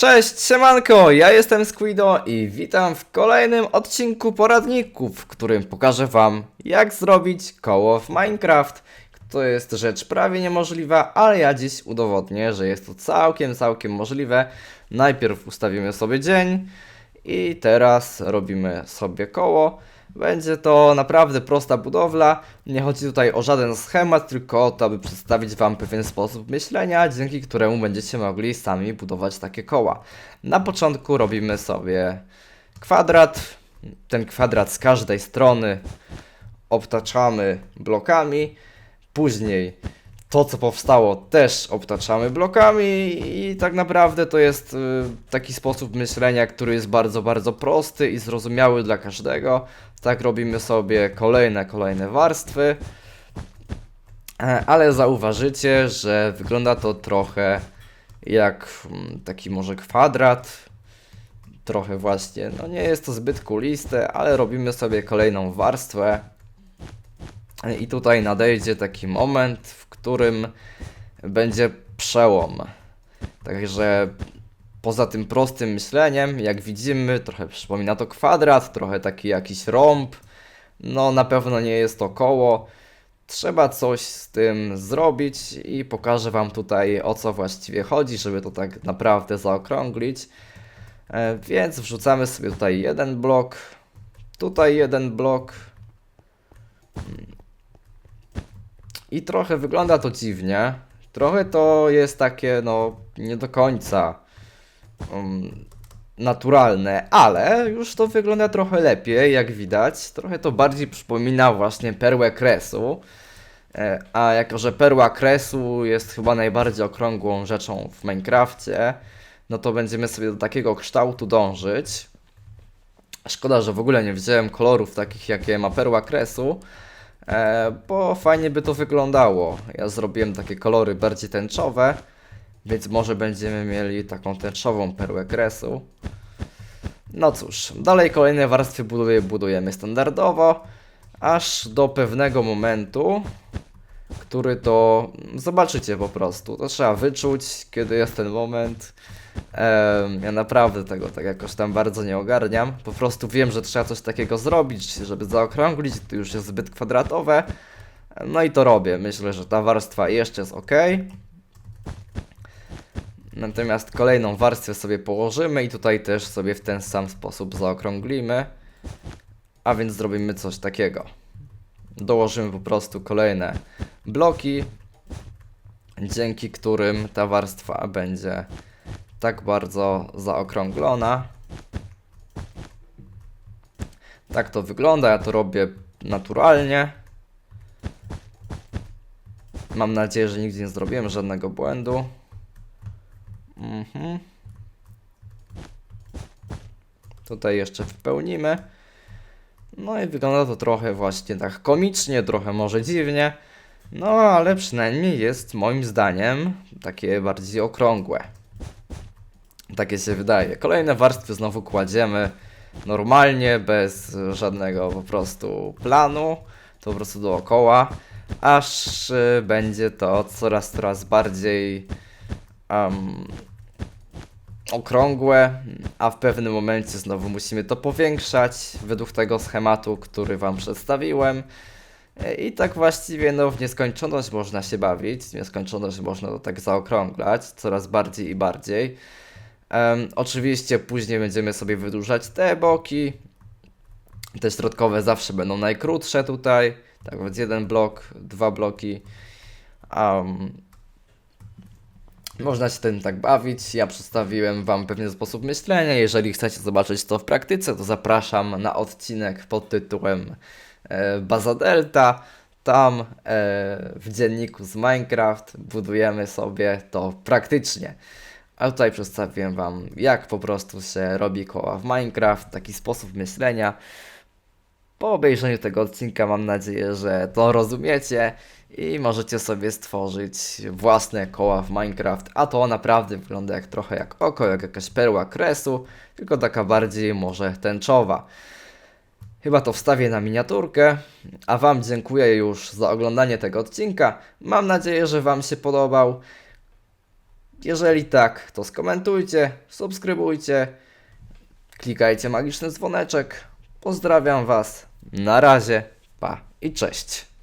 Cześć, siemanko, ja jestem Squido i witam w kolejnym odcinku poradników, w którym pokażę wam jak zrobić koło w Minecraft. To jest rzecz prawie niemożliwa, ale ja dziś udowodnię, że jest to całkiem, całkiem możliwe. Najpierw ustawimy sobie dzień i teraz robimy sobie koło. Będzie to naprawdę prosta budowla. Nie chodzi tutaj o żaden schemat, tylko o to, aby przedstawić Wam pewien sposób myślenia, dzięki któremu będziecie mogli sami budować takie koła. Na początku robimy sobie kwadrat. Ten kwadrat z każdej strony obtaczamy blokami. Później to, co powstało, też obtaczamy blokami i tak naprawdę to jest y, taki sposób myślenia, który jest bardzo, bardzo prosty i zrozumiały dla każdego. Tak robimy sobie kolejne, kolejne warstwy. E, Ale zauważycie, że wygląda to trochę jak mm, taki może kwadrat. Trochę właśnie, no nie jest to zbyt kuliste, ale robimy sobie kolejną warstwę. I tutaj nadejdzie taki moment, w którym będzie przełom. Także poza tym prostym myśleniem, jak widzimy, trochę przypomina to kwadrat, trochę taki jakiś rąb. No na pewno nie jest to koło. Trzeba coś z tym zrobić i pokażę Wam tutaj o co właściwie chodzi, żeby to tak naprawdę zaokrąglić. E, więc wrzucamy sobie tutaj jeden blok, tutaj jeden blok, I trochę wygląda to dziwnie. Trochę to jest takie, no, nie do końca um, naturalne, ale już to wygląda trochę lepiej, jak widać. Trochę to bardziej przypomina właśnie perłę kresu. E, A jako, że perła kresu jest chyba najbardziej okrągłą rzeczą w Minecrafcie, no to będziemy sobie do takiego kształtu dążyć. Szkoda, że w ogóle nie wziąłem kolorów takich, jakie ma perła kresu, bo fajnie by to wyglądało. Ja zrobiłem takie kolory bardziej tęczowe, więc może będziemy mieli taką tęczową perłę kresu. No cóż, dalej kolejne warstwy buduję, budujemy standardowo, aż do pewnego momentu, który to zobaczycie po prostu. To trzeba wyczuć, kiedy jest ten moment. Ja naprawdę tego tak jakoś tam bardzo nie ogarniam. Po prostu wiem, że trzeba coś takiego zrobić, żeby zaokrąglić, to już jest zbyt kwadratowe. No i to robię. Myślę, że ta warstwa jeszcze jest ok. Natomiast kolejną warstwę sobie położymy i tutaj też sobie w ten sam sposób zaokrąglimy. A więc zrobimy coś takiego. Dołożymy po prostu kolejne bloki, dzięki którym ta warstwa będzie tak bardzo zaokrąglona. Tak to wygląda, ja to robię naturalnie. Mam nadzieję, że nigdzie nie zrobiłem żadnego błędu. Mhm. Tutaj jeszcze wypełnimy. No i wygląda to trochę właśnie tak komicznie, trochę może dziwnie. No ale przynajmniej jest moim zdaniem takie bardziej okrągłe. Takie się wydaje. Kolejne warstwy znowu kładziemy normalnie, bez żadnego po prostu planu. To po prostu dookoła. Aż y, będzie to coraz, coraz bardziej em, okrągłe, a w pewnym momencie znowu musimy to powiększać według tego schematu, który Wam przedstawiłem. I tak właściwie no, w nieskończoność można się bawić, w nieskończoność można to tak zaokrąglać coraz bardziej i bardziej. Em, oczywiście później będziemy sobie wydłużać te boki. Te środkowe zawsze będą najkrótsze tutaj. Tak więc jeden blok, dwa bloki. Um, można się tym tak bawić. Ja przedstawiłem Wam pewien sposób myślenia. Jeżeli chcecie zobaczyć to w praktyce, to zapraszam na odcinek pod tytułem e, Baza Delta. Tam e, w dzienniku z Minecraft budujemy sobie to praktycznie. A tutaj przedstawiłem Wam, jak po prostu się robi koła w Minecraft, taki sposób myślenia. Po obejrzeniu tego odcinka mam nadzieję, że to rozumiecie i możecie sobie stworzyć własne koła w Minecraft, a to naprawdę wygląda jak trochę jak oko, jak jakaś perła kresu, tylko taka bardziej może tęczowa. Chyba to wstawię na miniaturkę, a Wam dziękuję już za oglądanie tego odcinka. Mam nadzieję, że Wam się podobał. Jeżeli tak, to skomentujcie, subskrybujcie, klikajcie magiczny dzwoneczek. Pozdrawiam Was. Na razie, pa i cześć.